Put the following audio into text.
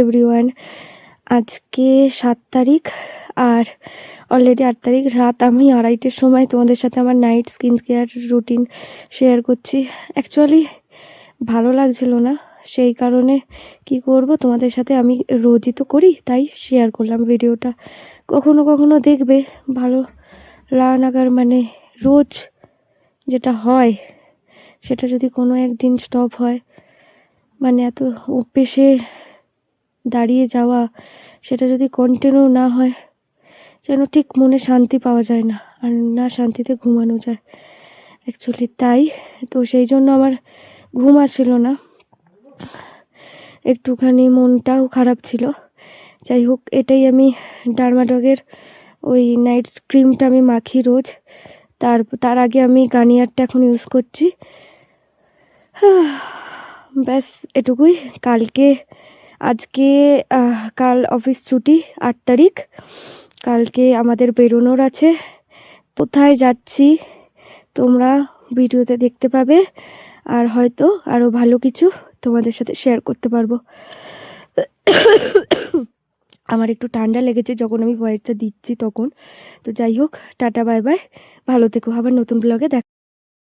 Everyone আজকে সাত তারিখ আর অলরেডি আট তারিখ, রাত আমি আড়াইটের সময় তোমাদের সাথে আমার night skin care routine share করছি। অ্যাকচুয়ালি ভালো লাগছিল না, সেই কারণে কি করব, তোমাদের সাথে আমি রোজই তো করি, তাই শেয়ার করলাম ভিডিওটা। কখনো কখনো দেখবে, ভালো লাগার মানে রোজ যেটা হয়, সেটা যদি কোনো একদিন স্টপ হয় মানে এত অভ্যেসে দাঁড়িয়ে যাওয়া, সেটা যদি কন্টিনিউ না হয়, যেন ঠিক মনে শান্তি পাওয়া যায় না, আর না শান্তিতে ঘুমানো যায়। অ্যাকচুয়ালি তাই, তো সেই জন্য আমার ঘুম আসছিল না। একটুখানি মনটাও খারাপ ছিল। যাই হোক, এটাই আমি ডার্মাডগের ওই নাইট ক্রিমটা আমি মাখি রোজ। তার তার আগে আমি গার্নিয়ারটা এখন ইউজ করছি। ব্যাস, এটুকুই। কালকে আজকে কাল অফিস ছুটি, আট তারিখ। কালকে আমাদের বেরোনোর আছে। কোথায় যাচ্ছি তোমরা ভিডিওতে দেখতে পাবে। আর হয়তো আরও ভালো কিছু তোমাদের সাথে শেয়ার করতে পারব। আমার একটু ঠান্ডা লেগেছে যখন আমি ভয়েসটা দিচ্ছি তখন। তো যাই হোক, টাটা বাই বাই ভালো থেকো। আবার নতুন ব্লগে দেখ